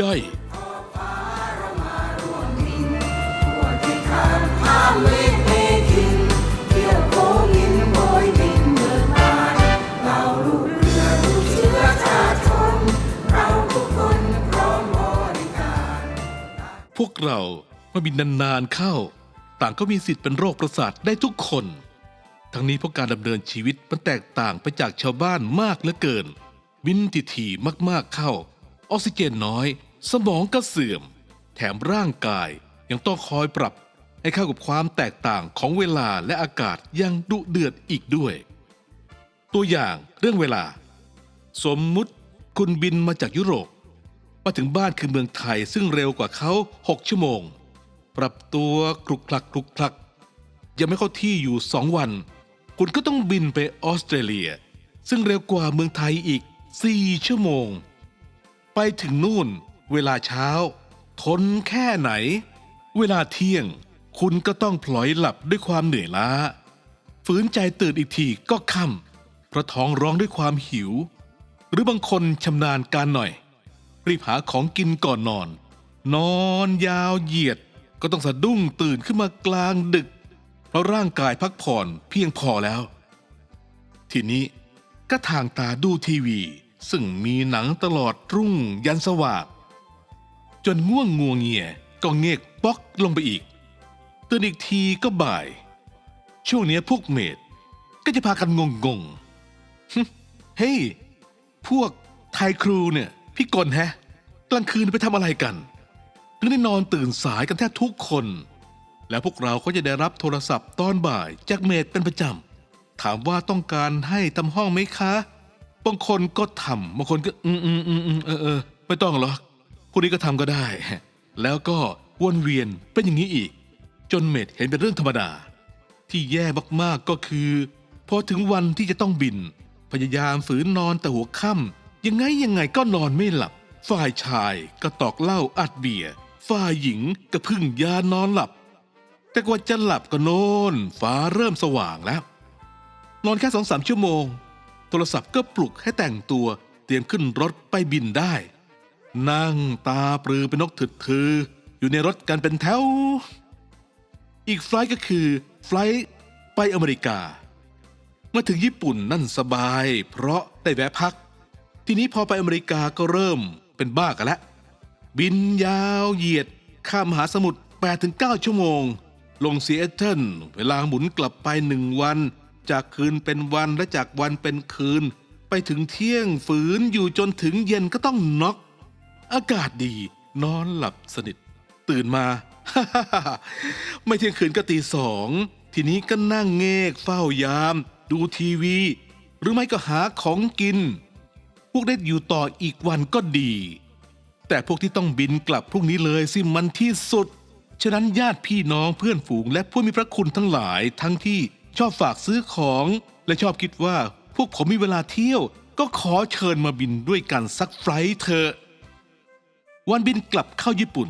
ย่อยพวกเราเมื่อบินนานๆเข้า ต่างก็มีสิทธิ์เป็นโรคประสาทได้ทุกคน ทั้งนี้เพราะการดำเนินชีวิตมันแตกต่างไปจากชาวบ้านมากเหลือเกิน บินถี่ๆมากๆเข้า ออกซิเจนน้อย สมองก็เสื่อม แถมร่างกายยังต้องคอยปรับ ให้เข้ากับความแตกต่างของเวลาและอากาศยังดุเดือดอีกด้วย ตัวอย่างเรื่องเวลา สมมุติคุณบินมาจากยุโรปมาถึงบ้านคือเมืองไทยซึ่งเร็วกว่าเขา 6 ชั่วโมง ปรับตัวคลุกคลักคลุกคลัก ยังไม่เข้าที่อยู่2วัน คุณก็ต้องบินไปออสเตรเลีย ซึ่งเร็วกว่าเมืองไทยอีก 4 ชั่วโมง ไปถึงนู่น เวลาเช้า ทนแค่ไหน เวลาเที่ยง คุณก็ต้องพลอยหลับด้วยความเหนื่อยล้า ฝืนใจตื่นอีกทีก็ค่ำเพราะท้องร้องด้วยความหิว หรือบางคนชำนาญการหน่อย รีบหาของกินก่อนนอน นอนยาวเหยียดก็ต้องสะดุ้งตื่นขึ้นมากลางดึก เพราะร่างกายพักผ่อนเพียงพอแล้ว ทีนี้ก็ทางตาดูทีวี ซึ่งมีหนังตลอดรุ่งยันสว่าง จนง่วงงัวเงียก็เงกป๊อกลงไปอีกตื่นอีกทีก็บ่าย ช่วงเนี้ยพวกเมดก็จะพากันงงงๆฮึเฮ้ย พวกไทยครูเนี่ยพี่กลแฮะ กลางคืนไปทำอะไรกันถึงได้นอนตื่นสายกันแทบทุกคน แล้วพวกเราก็จะได้รับโทรศัพท์ตอนบ่ายจากเมดเป็นประจำถามว่าต้องการให้ทำห้องไหมคะ บางคนก็ทำบางคนก็ อืมอืมอืมเออเออไม่ต้องหรอก วกนี้ก็ทำก็ได้ แล้วก็วนเวียนเป็นอย่างนี้อีก จนเมดเห็นเป็นเรื่องธรรมดา ที่แย่มากๆก็คือพอถึงวันที่จะต้องบิน พยายามฝืนนอนแต่หัวค่ำยังไงยังไงก็นอนไม่หลับ ฝ่ายชายก็ตอกเหล้าอัดเบียร์ฝ่ายหญิงก็พึ่งยานอนหลับ แต่กว่าจะหลับก็โน่นฟ้าเริ่มสว่างแล้ว นอนแค่สองสามชั่วโมง โทรศัพท์ก็ปลุกให้แต่งตัวเตรียมขึ้นรถไปบินได้ นั่งตาปรือเป็นนกถึดถือ อยู่ในรถกันเป็นแถว อีกไฟล์ก็คือไฟล์ไปอเมริกา มาถึงญี่ปุ่นนั่นสบาย เพราะได้แวะพัก ทีนี้พอไปอเมริกาก็เริ่มเป็นบ้ากันแล้วบินยาวเหยียด ข้ามมหาสมุทร8-9 ชั่วโมง ลงซีแอตเทิลเวลาหมุนกลับไปหนึ่งวัน จากคืนเป็นวันและจากวันเป็นคืน ไปถึงเที่ยงฝืนอยู่จนถึงเย็นก็ต้องน็อก อากาศดี นอนหลับสนิท ตื่นมา ไม่เที่ยงคืนก็ตีสอง ทีนี้ก็นั่งเงกเฝ้ายาม ดูทีวี หรือไม่ก็หาของกิน พวกได้อยู่ต่ออีกวันก็ดี แต่พวกที่ต้องบินกลับพรุ่งนี้เลยสิมันที่สุด ฉะนั้นญาติพี่น้องเพื่อนฝูงและผู้มีพระคุณทั้งหลายทั้งที่ชอบฝากซื้อของ และชอบคิดว่าพวกผมมีเวลาเที่ยว ก็ขอเชิญมาบินด้วยกันสักไฟล์เถอะ วันบินกลับเข้าญี่ปุ่น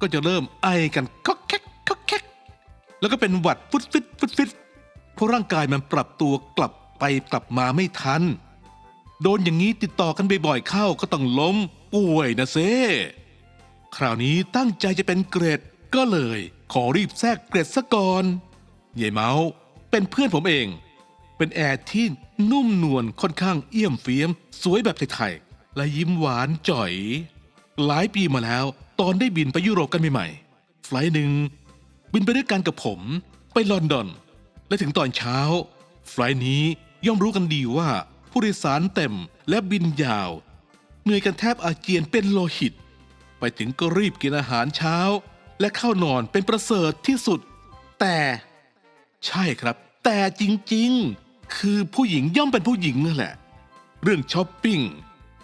ก็จะเริ่มไอกันก็แคกก็แคกแล้วก็เป็นหวัดฟุดฟิตฟุดฟิตเพราะร่างกายมันปรับตัวกลับไปกลับมาไม่ทัน โดนอย่างนี้ติดต่อกันบ่อยๆเข้าก็ต้องล้มป่วยนะเซคราวนี้ตั้งใจจะเป็นเกรดก็เลย ขอรีบแทรกเกรดซะก่อนยายเมาส์เป็นเพื่อนผมเอง เป็นแอร์ที่นุ่มนวลค่อนข้างเอี่ยมเฟียม สวยแบบไทยๆและยิ้มหวานจ่อย หลายปีมาแล้ว ตอนได้บินไปยุโรปกันใหม่ๆไฟล์หนึ่งบินไปด้วยกันกับผม ไปลอนดอน และถึงตอนเช้า ไฟล์นี้ย่อมรู้กันดีว่า ผู้โดยสารเต็มและบินยาว เหนื่อยกันแทบอาเจียนเป็นโลหิต ไปถึงก็รีบกินอาหารเช้า และเข้านอนเป็นประเสริฐที่สุด แต่ ใช่ครับ แต่จริงๆ คือผู้หญิงย่อมเป็นผู้หญิงนั่นแหละ เรื่องช้อปปิ้ง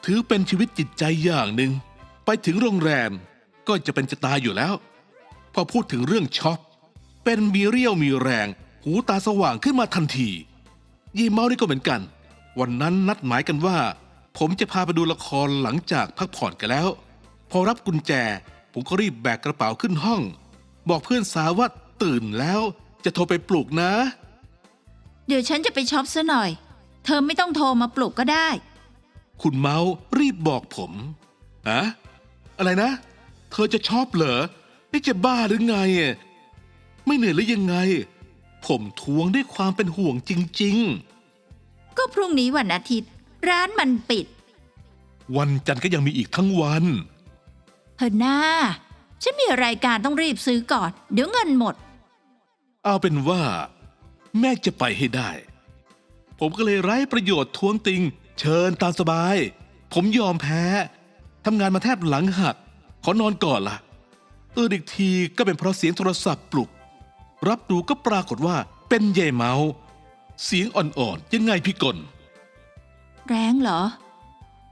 ถือเป็นชีวิตจิตใจอย่างหนึ่ง ไปถึงโรงแรมก็จะเป็นจะตายอยู่แล้ว พอพูดถึงเรื่องช็อป เป็นมีเรี่ยวมีแรง หูตาสว่างขึ้นมาทันที ยีเมานี่ก็เหมือนกัน วันนั้นนัดหมายกันว่า ผมจะพาไปดูละครหลังจากพักผ่อนกันแล้ว พอรับกุญแจ ผมก็รีบแบกกระเป๋าขึ้นห้อง บอกเพื่อนสาวว่าตื่นแล้ว จะโทรไปปลุกนะ เดี๋ยวฉันจะไปช็อปซะหน่อย เธอไม่ต้องโทรมาปลุกก็ได้ คุณเมาส์รีบบอกผมอะ อะไรนะ เธอจะชอบเหรอนี่จะบ้าหรือไงอะไม่เหนื่อยหรือยังไง ผมทวงด้วยความเป็นห่วงจริงก็พรุ่งนี้วันอาทิตย์ ร้านมันปิดๆวันจันทร์ก็ยังมีอีกทั้งวันเฮอหน้า ฉันมีรายการต้องรีบซื้อก่อน เดี๋ยวเงินหมด เอาเป็นว่า แม่จะไปให้ได้ ผมก็เลยไร้ประโยชน์ทวงติง เชิญตามสบาย ผมยอมแพ้ ทำงานมาแทบหลังหัก ขอนอนก่อนล่ะตื่นอีกทีก็เป็นเพราะเสียงโทรศัพท์ปลุก รับดูก็ปรากฏว่าเป็นเยายเมาส์เสียงอ่อนๆยังไงพี่กลแรงเหรอ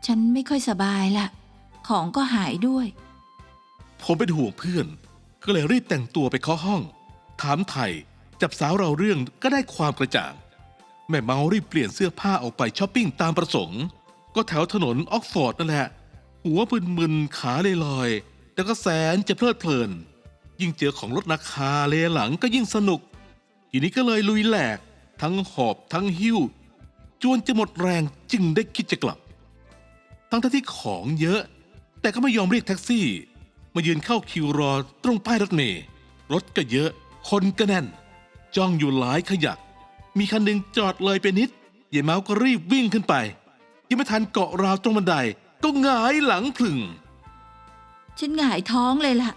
ฉันไม่ค่อยสบายละของก็หายด้วย ผมเป็นห่วงเพื่อน ก็เลยรีบแต่งตัวไปเคาะห้อง ถามไทยจับสาวเราเรื่องก็ได้ความกระจ่าง แม่เมารีบเปลี่ยนเสื้อผ้าออกไปช้อปปิ้งตามประสงค์ ก็แถวถนนออกฟอร์ดนั่นแหละ หัวมึนๆขาลอยๆแต่ก็แสนจะเพลิดเพลิน ยิ่งเจอของลดราคาเลหลังก็ยิ่งสนุก ทีนี้ก็เลยลุยแหลก ทั้งหอบทั้งหิ้ว จวนจะหมดแรงจึงได้คิดจะกลับ ทั้งที่ของเยอะ แต่ก็ไม่ยอมเรียกแท็กซี่ มายืนเข้าคิวรอตรงป้ายรถเมล์รถก็เยอะ คนก็แน่น จ้องอยู่หลายขยัก มีคันหนึ่งจอดเลยไปนิดยายเมาก็รีบวิ่งขึ้นไป ยังไม่ทันเกาะราวตรงบันได ก็หงายหลังพลึงฉันหงายท้องเลยล่ะ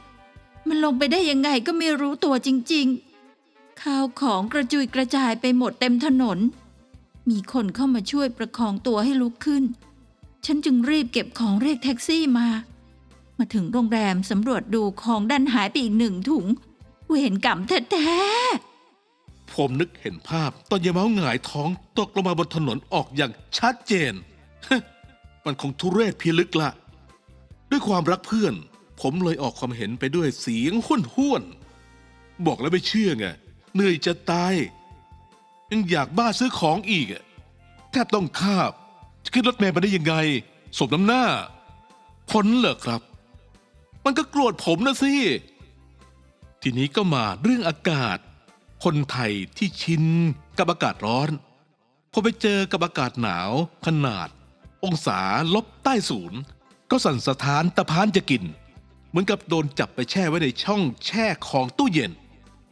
มันลงไปได้ยังไงก็ไม่รู้ตัวจริง ๆ ข้าวของกระจุยกระจายไปหมดเต็มถนน มีคนเข้ามาช่วยประคองตัวให้ลุกขึ้น ฉันจึงรีบเก็บของเรียกแท็กซี่มา มาถึงโรงแรมสำรวจดูของดันหายไปอีกหนึ่งถุง เวรกรรมแท้ผมนึกเห็นภาพตอนยายเมาหงายท้องตกลงมาบนถนนออกอย่างชัดเจน มันคงทุเรศพิลึกละ ด้วยความรักเพื่อน ผมเลยออกความเห็นไปด้วยเสียงห้วนห้วนๆบอกแล้วไม่เชื่อไงเหนื่อยจะตาย ยังอยากบ้าซื้อของอีกอะแทบต้องคาบ จะขึ้นรถเมล์มาได้ยังไงสมน้ำหน้าผลเหรอครับ มันก็โกรธผมนะสิ ทีนี้ก็มาเรื่องอากาศ คนไทยที่ชินกับอากาศร้อนพอไปเจอกับอากาศหนาวขนาด องศาลบใต้ศูนย์ ก็สั่นสะท้านตะพานจะกิน เหมือนกับโดนจับไปแช่ไว้ในช่องแช่ของตู้เย็น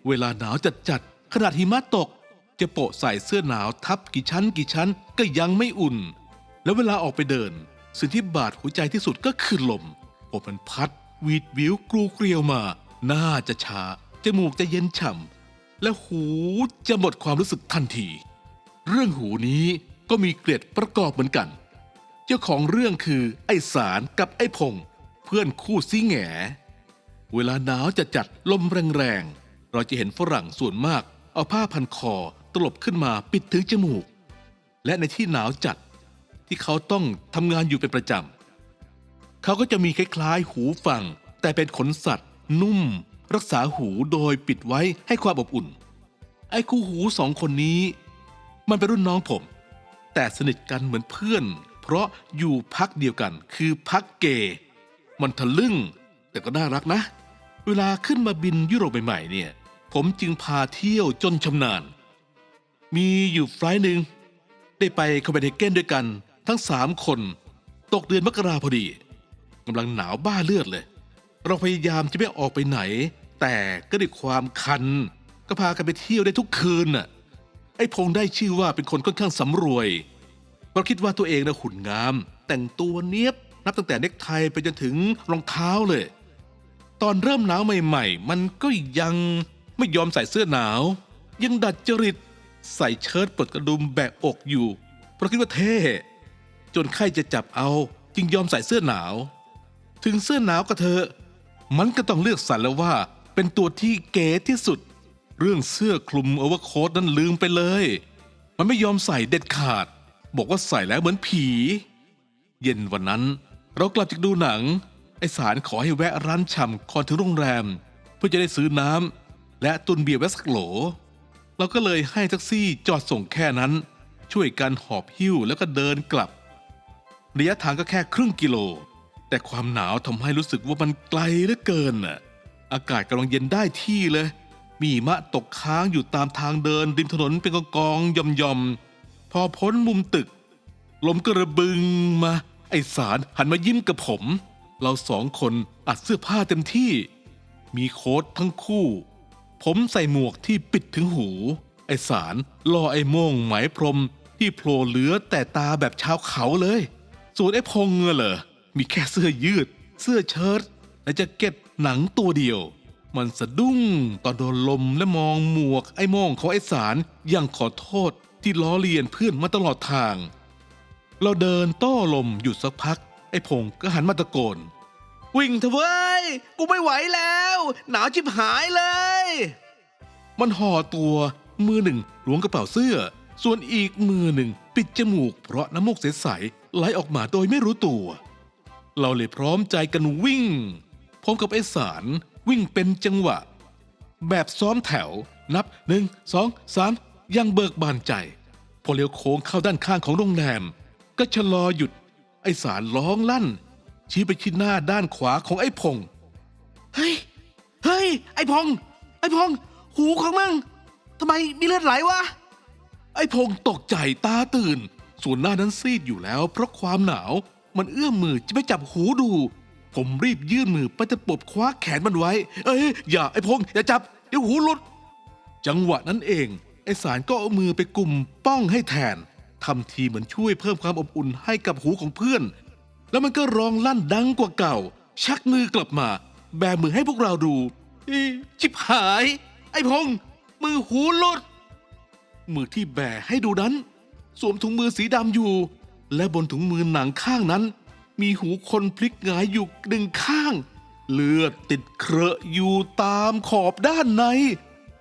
เวลาหนาวจัดจัดขนาดหิมะตก จะโปะใส่เสื้อหนาวทับกี่ชั้นกี่ชั้นก็ยังไม่อุ่น แล้วเวลาออกไปเดิน สิ่งที่บาดหัวใจที่สุดก็คือลมผมมันพัดวีดวิวกรูเกลียวมาหน้าจะชาจมูกจะเย็นฉ่ำและหูจะหมดความรู้สึกทันที เรื่องหูนี้ก็มีเกร็ดประกอบเหมือนกัน เจ้าของเรื่องคือไอ้สารกับไอ้พง เพื่อนคู่ซีแหงเวลาหนาวจะจัดลมแรงๆ เราจะเห็นฝรั่งส่วนมาก เอาผ้าพันคอตลบขึ้นมาปิดถึงจมูก และในที่หนาวจัดที่เขาต้องทำงานอยู่เป็นประจำ เขาก็จะมีคล้ายๆ หูฟัง แต่เป็นขนสัตว์ นุ่ม รักษาหูโดยปิดไว้ให้ความอบอุ่น ไอ้คู่หูสองคนนี้ มันเป็นรุ่นน้องผม แต่สนิทกันเหมือนเพื่อน เพราะอยู่พักเดียวกัน คือพักเกย์มันทะลึ่ง แต่ก็น่ารักนะ เวลาขึ้นมาบินยุโรปใหม่ๆเนี่ย ผมจึงพาเที่ยวจนชำนาญ มีอยู่ไฟล์หนึ่ง ได้ไปโคเปนเฮเกนด้วยกัน ทั้งสามคน ตกเดือนมกราพอดีกำลังหนาวบ้าเลือดเลย เราพยายามจะไม่ออกไปไหน แต่ก็ด้วยความคัน ก็พากันไปเที่ยวได้ทุกคืนน่ะไอ้พงได้ชื่อว่าเป็นคนค่อนข้างสำรวย เพราะคิดว่าตัวเองนะหุ่นงาม แต่งตัวเนี้ยบ นับตั้งแต่เน็กไทไปจนถึงรองเท้าเลย ตอนเริ่มหนาวใหม่ๆ มันก็ยังไม่ยอมใส่เสื้อหนาว ยังดัดจริตใส่เชิ้ตปลดกระดุมแบกอกอยู่ เพราะคิดว่าเท่จนใครจะจับเอาจึงยอมใส่เสื้อหนาว ถึงเสื้อหนาวก็เถอะมันก็ต้องเลือกสรรแล้วว่าเป็นตัวที่เก๋ที่สุด เรื่องเสื้อคลุมโอเวอร์โค้ทนั้นลืมไปเลย มันไม่ยอมใส่เด็ดขาด บอกว่าใส่แล้วเหมือนผี เย็นวันนั้น เรากลับจากดูหนัง ไอสารขอให้แวะร้านชำก่อนถึงโรงแรม เพื่อจะได้ซื้อน้ำและตุนเบียร์ไว้สักโหล เราก็เลยให้แท็กซี่จอดส่งแค่นั้น ช่วยกันหอบหิ้วแล้วก็เดินกลับระยะทางก็แค่ครึ่งกิโล แต่ความหนาวทำให้รู้สึกว่ามันไกลเหลือเกินน่ะอากาศกำลังเย็นได้ที่เลย มีมะตกค้างอยู่ตามทางเดินริมถนนเป็นกองๆย่อมๆ พอพ้นมุมตึก ลมกระบึงมา ไอสารหันมายิ้มกับผม เราสองคนอัดเสื้อผ้าเต็มที่ มีโค้ททั้งคู่ ผมใส่หมวกที่ปิดถึงหู ไอสารล่อไอโม่งไหมพรมที่โผล่เหลือแต่ตาแบบชาวเขาเลย ส่วนไอพงเงเหรอ มีแค่เสื้อยืด เสื้อเชิ้ตและแจะเก็ตหนังตัวเดียว มันสะดุ้งตอนโดนลมและมองหมวกไอ้โม่งของไอ้สารอย่างขอโทษ ที่ล้อเลียนเพื่อนมาตลอดทาง เราเดินต้อลมอยู่สักพัก ไอ้พงก็หันมาตะโกน วิ่งเถอะเว้ย กูไม่ไหวแล้ว หนาวจิบหายเลย มันห่อตัวมือหนึ่งล้วงกระเป๋าเสื้อ ส่วนอีกมือหนึ่งปิดจมูก เพราะน้ำมูกใสๆไหลออกมาโดยไม่รู้ตัว เราเลยพร้อมใจกันวิ่ง พร้อมกับไอ้สารวิ่งเป็นจังหวะ แบบซ้อมแถวนับหนึ่งสองสาม ยังเบิกบานใจ พอเลี้ยวโค้งเข้าด้านข้างของโรงแรม ก็ชะลอหยุด ไอ้สารร้องลั่น ชี้ไปที่หน้าด้านขวาของไอ้พงเฮ้ย เฮ้ย ไอ้พง ไอ้พง หูของมึงทำไมมีเลือดไหลวะ ไอ้พงตกใจตาตื่น ส่วนหน้านั้นซีดอยู่แล้วเพราะความหนาว มันเอื้อมมือจะไปจับหูดู ผมรีบยื่นมือไปจะปบคว้าแขนมันไว้ เอ้ย อย่าไอ้พง อย่าจับ เดี๋ยวหูหลุด จังหวะนั้นเองไอ้สารก็เอามือไปกลุ่มป้องให้แทนทำทีเหมือนช่วยเพิ่มความอบอุ่นให้กับหูของเพื่อน แล้วมันก็ร้องลั่นดังกว่าเก่า ชักมือกลับมา แบมือให้พวกเราดูชิบหาย ไอ้พง มือหูลด มือที่แบให้ดูนั้น สวมถุงมือสีดำอยู่ และบนถุงมือหนังข้างนั้น มีหูคนพลิกหงายอยู่หนึ่งข้าง เลือดติดเคราะอยู่ตามขอบด้านใน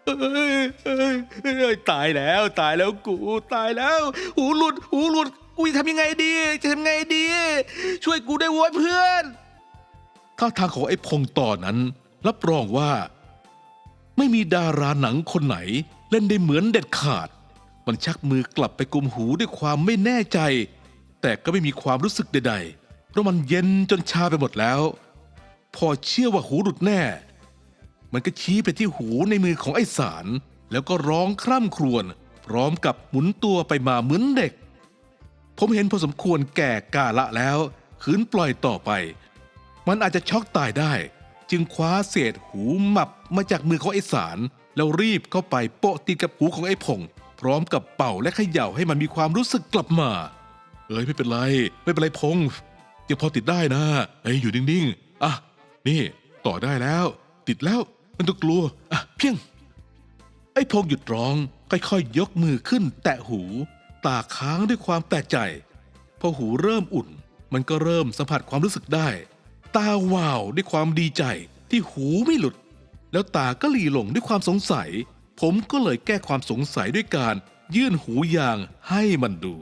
เอ้ยตายแล้วตายแล้วกูตายแล้ว หูหลุด หูหลุดกูจะทำยังไงดี จะทำยังไงดี ช่วยกูได้โว้ยเพื่อนท่าทางของไอ้พงต่อนนั้น รับรองว่า ไม่มีดาราหนังคนไหน เล่นได้เหมือนเด็ดขาด มันชักมือกลับไปกุมหูด้วยความไม่แน่ใจ แต่ก็ไม่มีความรู้สึกใดๆเพราะมันเย็นจนชาไปหมดแล้ว พอเชื่อว่าหูหลุดแน่ มันก็ชี้ไปที่หูในมือของไอ้สาร แล้วก็ร้องคร่ำครวญพร้อมกับหมุนตัวไปมาเหมือนเด็ก ผมเห็นพอสมควรแก่กาละแล้วขืนปล่อยต่อไป มันอาจจะช็อกตายได้ จึงคว้าเศษหูหมับมาจากมือของไอ้สาร แล้วรีบเข้าไปโปะติดกับหูของไอ้พงพร้อมกับเป่าและเขย่าให้มันมีความรู้สึกกลับมา เอ้ยไม่เป็นไร ไม่เป็นไรพงยังพอติดได้นะเอ้ยอยู่นิ่งๆอะนี่ ต่อได้แล้ว ติดแล้ว มันต้องกลัวอะเพียง ไอ้พงหยุดร้อง ค่อยๆยกมือขึ้น แตะหู ตาค้างด้วยความแปลกใจ พอหูเริ่มอุ่น มันก็เริ่มสัมผัสความรู้สึกได้ ตาวาวด้วยความดีใจที่หูไม่หลุด แล้วตาก็หลีหลงด้วยความสงสัย ผมก็เลยแก้ความสงสัยด้วยการยื่นหูยางให้มันดู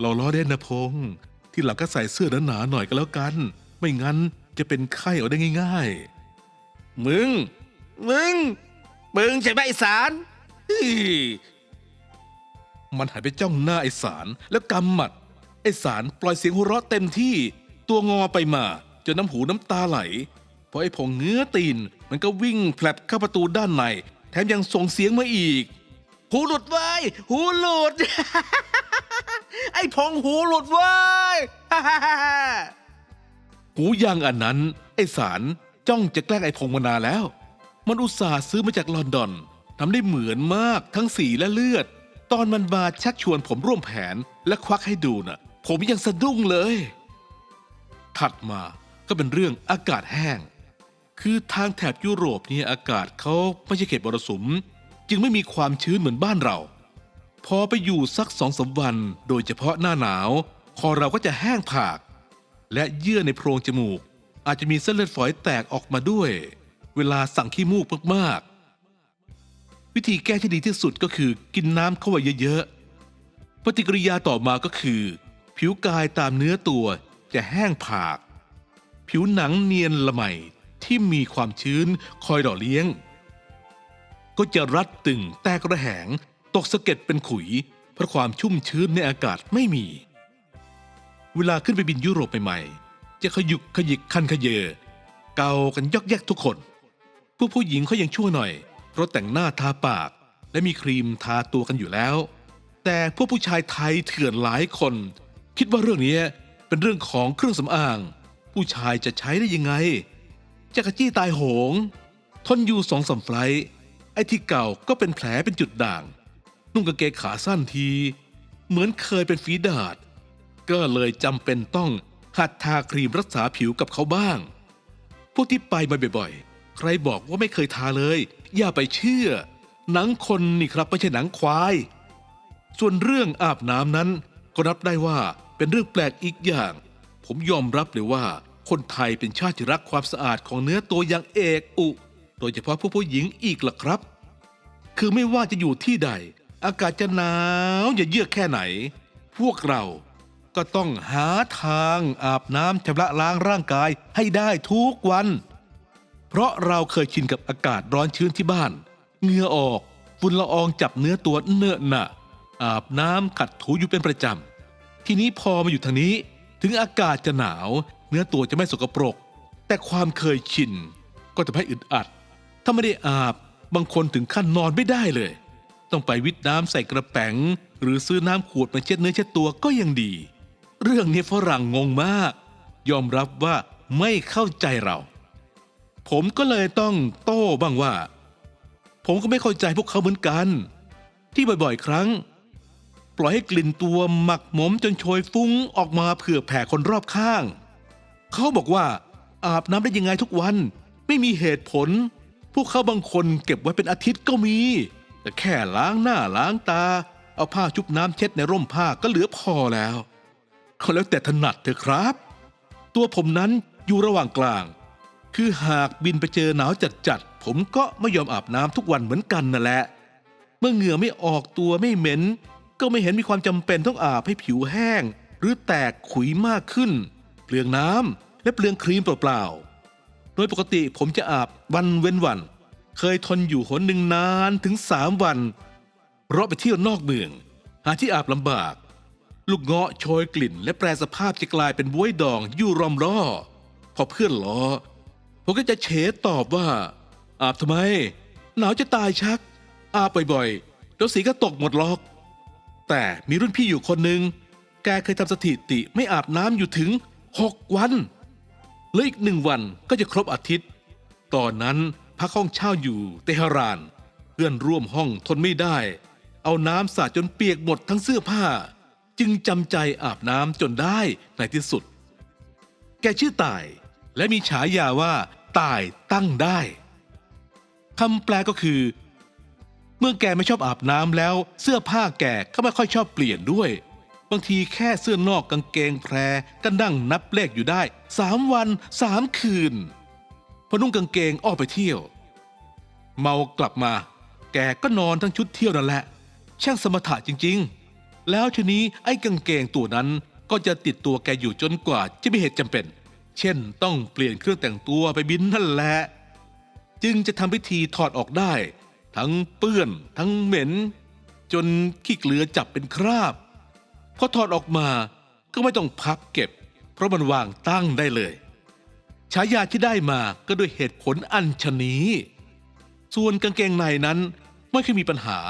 เราล้อเล่นนะพงษ์ที่หลังก็ใส่เสื้อหนาๆหน่อยก็แล้วกัน ไม่งั้นจะเป็นไข้เอาได้ง่าย ๆ มึง มึง มึงใช่ไหมไอสารเฮ้ยมันหันไปจ้องหน้าไอสารแล้วกำหมัด ไอสารปล่อยเสียงหัวเราะเต็มที่ ตัวงอไปมาจนน้ำหูน้ำตาไหลพอไอพงเงื้อตีน มันก็วิ่งแผลบเข้าประตูด้านใน แถมยังส่งเสียงมาอีก หูหลุดไว้ยหูหลุด ไอ้พงหูหลุดเว้ย หูยางอันนั้น ไอ้สาร จ้องจะแกล้งไอ้พงมานานแล้ว มันอุตส่าห์ซื้อมาจากลอนดอนทำได้เหมือนมากทั้งสีและเลือด ตอนมันมาชักชวนผมร่วมแผนและควักให้ดูน่ะ ผมยังสะดุ้งเลย ถัดมาก็เป็นเรื่องอากาศแห้ง คือทางแถบยุโรปเนี่ยอากาศเขาไม่ใช่เขตมรสุม จึงไม่มีความชื้นเหมือนบ้านเรา พอไปอยู่สักสองสาวัน โดยเฉพาะหน้าหนาว คอเราก็จะแห้งผาก และเยื่อในโพรงจมูก อาจจะมีเส้นเลือดฝอยแตกออกมาด้วย เวลาสั่งขี้มูกมากๆ วิธีแก้ที่ดีที่สุดก็คือกินน้ำเข้าไว้เยอะๆ ปฏิกิริยาต่อมาก็คือ ผิวกายตามเนื้อตัวจะแห้งผาก ผิวหนังเนียนละไมที่มีความชื้นคอยหล่อเลี้ยง ก็จะรัดตึงแตกระแหง ตกสะเก็ดเป็นขุย เพราะความชุ่มชื้นในอากาศไม่มี เวลาขึ้นไปบินยุโรปใหม่ๆ จะขยุกขยิกคันขยเย เกากันยอกแยกทุกคน ผู้ผู้หญิงเขายังชั่วหน่อย เพราะแต่งหน้าทาปาก และมีครีมทาตัวกันอยู่แล้ว แต่พวกผู้ชายไทยเถื่อนหลายคน คิดว่าเรื่องนี้เป็นเรื่องของเครื่องสำอาง ผู้ชายจะใช้ได้ยังไงจักรจี้ตายโหง ทนอยู่สองสามไฟล์ไอ้ที่เก่าก็เป็นแผลเป็นจุดด่าง นุ่งกางเกงขาสั้นที เหมือนเคยเป็นฝีดาดก็เลยจำเป็นต้อง หัดทาครีมรักษาผิวกับเขาบ้าง พวกที่ไปมาบ่อยๆ ใครบอกว่าไม่เคยทาเลย อย่าไปเชื่อ หนังคนนี่ครับไม่ใช่หนังควาย ส่วนเรื่องอาบน้ำนั้น ก็รับได้ว่าเป็นเรื่องแปลกอีกอย่าง ผมยอมรับเลยว่า คนไทยเป็นชาติที่รักความสะอาดของเนื้อตัวอย่างเอกอุ โดยเฉพาะพวกผู้หญิงอีกล่ะครับ คือไม่ว่าจะอยู่ที่ใด อากาศจะหนาวอย่าเยือกแค่ไหน พวกเรา ก็ต้องหาทางอาบน้ำชำระล้างร่างกายให้ได้ทุกวัน เพราะเราเคยชินกับอากาศร้อนชื้นที่บ้าน เหงื่อออกฝุ่นละอองจับเนื้อตัวเนอะหนะอาบน้ำขัดถูอยู่เป็นประจำ ทีนี้พอมาอยู่ทางนี้ ถึงอากาศจะหนาว เนื้อตัวจะไม่สกปรก แต่ความเคยชิน ก็จะให้อึดอัด ถ้าไม่ได้อาบบางคนถึงขั้นนอนไม่ได้เลย ต้องไปวิทน้ำใส่กระแป๋ง หรือซื้อน้ำขวดมาเช็ดเนื้อเช็ดตัวก็ยังดี เรื่องนี้ฝรั่งงงมาก ยอมรับว่าไม่เข้าใจเรา ผมก็เลยต้องโต้บ้างว่า ผมก็ไม่เข้าใจพวกเขาเหมือนกัน ที่บ่อยๆ ครั้ง ปล่อยให้กลิ่นตัวหมักหมมจนโชยฟุ้งออกมาเผื่อแผ่คนรอบข้าง เขาบอกว่าอาบน้ำได้ยังไงทุกวัน ไม่มีเหตุผล พวกเขาบางคนเก็บไว้เป็นอาทิตย์ก็มี แต่แค่ล้างหน้าล้างตา เอาผ้าชุบน้ำเช็ดในร่มผ้าก็เหลือพอแล้ว เขาแล้วแต่ถนัดเถอะครับ ตัวผมนั้นอยู่ระหว่างกลาง คือหากบินไปเจอหนาวจัดๆ ผมก็ไม่ยอมอาบน้ำทุกวันเหมือนกันนั่นแหละ เมื่อเหงื่อไม่ออกตัวไม่เหม็น ก็ไม่เห็นมีความจำเป็นต้องอาบให้ผิวแห้ง หรือแตกขุยมากขึ้น เปลืองน้ำและเปลืองครีมเปล่าๆ โดยปกติผมจะอาบวันเว้นวัน เคยทนอยู่หนหนึ่งนานถึงสามวัน เพราะไปเที่ยวนอกเมือง หาที่อาบลำบาก ลูกเงาะโชยกลิ่น และแปรสภาพจะกลายเป็นบ้วยดองอยู่รอมร่อพอเพื่อนล้อผมก็จะเฉตอบว่า อาบทำไม หนาวจะตายชัก อาบบ่อยๆแล้วสีก็ตกหมดล็อก แต่มีรุ่นพี่อยู่คนหนึ่งแกเคยทำสถิติไม่อาบน้ำอยู่ถึง6วันเหลืออีกหนึ่งวันก็จะครบอาทิตย์ ตอนนั้นพักห้องเช่าอยู่เตหะราน เพื่อนร่วมห้องทนไม่ได้ เอาน้ำสาดจนเปียกหมดทั้งเสื้อผ้า จึงจำใจอาบน้ำจนได้ในที่สุด แกชื่อตายและมีฉายาว่าตายตั้งได้คำแปลก็คือ เมื่อแกไม่ชอบอาบน้ำแล้ว เสื้อผ้าแกก็ไม่ค่อยชอบเปลี่ยนด้วย บางทีแค่เสื้อนอกกางเกงแพรก็นั่งนับเลขอยู่ได้สามวันสามคืนพอนุ่งกางเกงออกไปเที่ยว เมากลับมา แกก็นอนทั้งชุดเที่ยวนั่นแหละ ช่างสมถะจริง ๆ แล้วทีนี้ไอ้กางเกงตัวนั้นก็จะติดตัวแกอยู่จนกว่าจะมีเหตุจำเป็น เช่นต้องเปลี่ยนเครื่องแต่งตัวไปบินนั่นแหละ จึงจะทำพิธีถอดออกได้ ทั้งเปื้อนทั้งเหม็น จนขี้เกลือจับเป็นคราบ พอถอดออกมาก็ไม่ต้องพับเก็บ เพราะมันวางตั้งได้เลยฉายาที่ได้มาก็ด้วยเหตุผลอันชะนี้ ส่วนกางเกงในนั้นไม่เคยมีปัญหา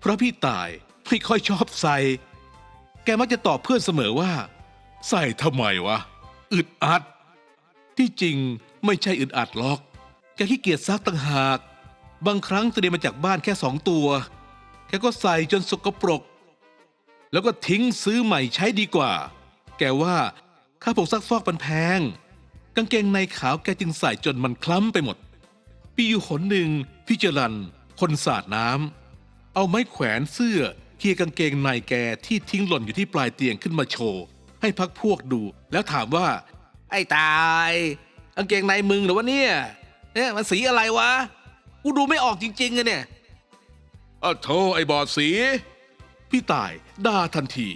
เพราะพี่ตาย ไม่ค่อยชอบใส่ แกมักจะตอบเพื่อนเสมอว่า ใส่ทำไมวะ อึดอัด ที่จริงไม่ใช่อึดอัดหรอก แกขี้เกียจซักต่างหาก บางครั้งเตรียมมาจากบ้านแค่สองตัว แกก็ใส่จนสกปรก แล้วก็ทิ้งซื้อใหม่ใช้ดีกว่า แกว่าค่าผงซักฟอกมันแพง กางเกงในขาวแกจึงใส่จนมันคล้ำไปหมดปีอยู่หนหนึ่งพี่เจรันคนสาดน้ำเอาไม้แขวนเสื้อ เคียกางเกงในแกที่ทิ้งหล่นอยู่ที่ปลายเตียงขึ้นมาโชว์ ให้พักพวกดู แล้วถามว่า ไอ้ตายกางเกงในมึงเหรือวะเนี่ยเนี่ยมันสีอะไรวะกูดูไม่ออกจริงๆอะเนี่ยอ้าวโธ่ไอ้บอดสี พี่ตายด่าทันที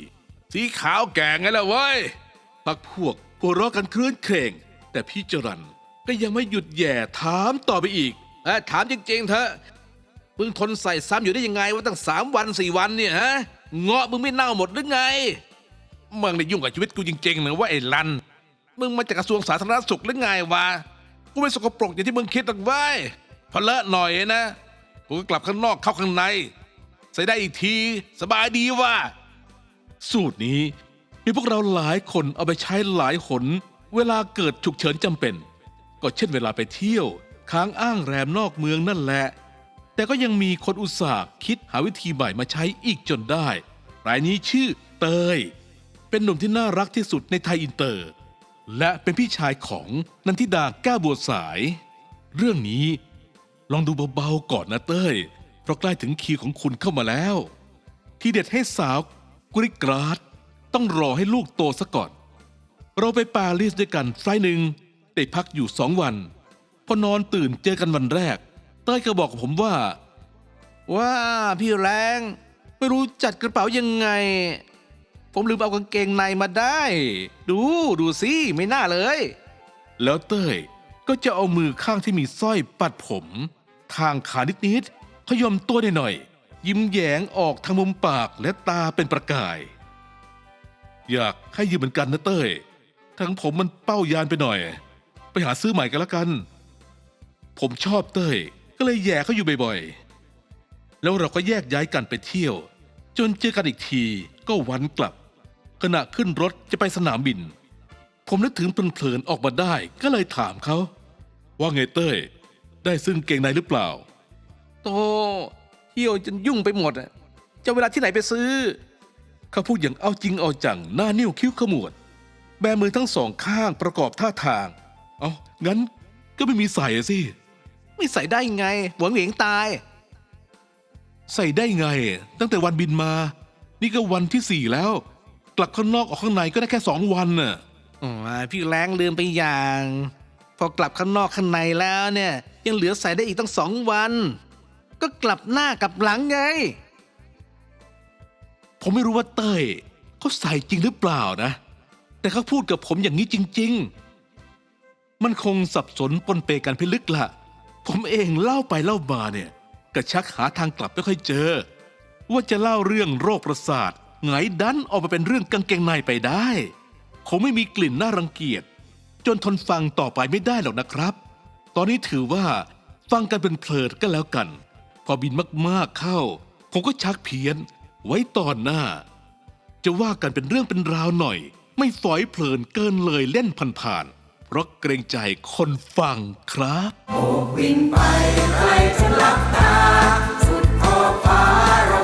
สีขาวแก่ไงล่ะเว้ยพักพวกหัวเราะกันคลื่นเครงแต่พี่จรันก็ยังไม่หยุดแย่ถามต่อไปอีก เออถามจริงๆเถอะ มึงทนใส่ซ้ำอยู่ได้ยังไงว่าตั้งสามวันสี่วันเนี่ยฮะเงาะมึงไม่เน่าหมดหรือไงมึงได้ยุ่งกับชีวิตกูจริงๆนะว่าไอ้ลัน มึงมาจากกระทรวงสาธารณสุขหรือไงวะกูไม่สกปรกอย่างที่มึงคิดหรอกเว้ยพอเลอะหน่อยนะกูก็กลับข้างนอกเข้าข้างใน ใส่ได้อีกทีสบายดีว่ะสูตรนี้มีพวกเราหลายคนเอาไปใช้หลายหนเเวลาเกิดฉุกเฉินจำเป็น ก็เช่นเวลาไปเที่ยว ค้างอ้างแรมนอกเมืองนั่นแหละ แต่ก็ยังมีคนอุตส่าห์คิดหาวิธีใหม่มาใช้อีกจนได้ รายนี้ชื่อเตย เป็นหนุ่มที่น่ารักที่สุดในไทยอินเตอร์ และเป็นพี่ชายของนันทิดาก้วบัวสาย เรื่องนี้ลองดูเบาๆก่อนนะเต้ย เพราะใกล้ถึงคิวของคุณเข้ามาแล้ว ที่เด็ดให้สาวกริกกราดต้องรอให้ลูกโตซะก่อน เราไปปารีสด้วยกันไฟล์หนึ่งได้พักอยู่สองวัน พอนอนตื่นเจอกันวันแรก เต้ยก็บอกกับผมว่า ว่าพี่แรงไม่รู้จัดกระเป๋ายังไง ผมลืมเอากางเกงในมาได้ ดูดูสิไม่น่าเลย แล้วเต้ยก็จะเอามือข้างที่มีสร้อยปัดผม ทางขานิดๆขยมตัวหน่อยๆยิ้มแย้งออกทางมุมปากและตาเป็นประกาย อยากให้ยืมเหมือนกันนะเต้ยทั้งผมมันเป้ายานไปหน่อย ไปหาซื้อใหม่กันละกัน ผมชอบเต้ย ก็เลยแย่เขาอยู่บ่อยๆ แล้วเราก็แยกย้ายกันไปเที่ยว จนเจอกันอีกทีก็วันกลับ ขณะขึ้นรถจะไปสนามบิน ผมนึกถึงเพลินๆออกมาได้ก็เลยถามเขาว่าไงเต้ย ได้ซึ่งเกงในหรือเปล่า โตเที่ยวจนยุ่งไปหมดอะจะเวลาที่ไหนไปซื้อ เขาพูดอย่างเอาจริงเอาจังหน้านิ้วคิ้วขมวด แบมือทั้งสองข้างประกอบท่าทาง เอางั้นก็ไม่มีใส่อะสิ ไม่ใส่ได้ไง หวงเหวงตาย ใส่ได้ไง ตั้งแต่วันบินมา นี่ก็วันที่สี่แล้ว กลับข้างนอกออกข้างในก็ได้แค่สองวันน่ะอ๋อพี่แรงลืมไปอย่าง พอกลับข้างนอกข้างในแล้วเนี่ย ยังเหลือใส่ได้อีกตั้งสองวัน ก็กลับหน้ากลับหลังไง ผมไม่รู้ว่าเต้ยเขาใส่จริงหรือเปล่านะ แต่เขาพูดกับผมอย่างนี้จริง ๆ มันคงสับสนปนเปกันพิลึกละ ผมเองเล่าไปเล่ามาเนี่ยกระชักหาทางกลับไม่ค่อยเจอ ว่าจะเล่าเรื่องโรคประสาทไงดันออกมาเป็นเรื่องกางเกงในไปได้ คงไม่มีกลิ่นน่ารังเกียจ จนทนฟังต่อไปไม่ได้หรอกนะครับ ตอนนี้ถือว่าฟังกันเป็นเพลิดก็แล้วกัน พอบินมากๆเข้า ผมก็ชักเพี้ยน ไว้ตอนหน้า จะว่ากันเป็นเรื่องเป็นราวหน่อย ไม่ฝอยเพลินเกินเลยเล่นผ่านๆ เพราะเกรงใจคนฟังครับ โอบวิ่ไปใครจะหลับตา สุดขอบฟ้าเรา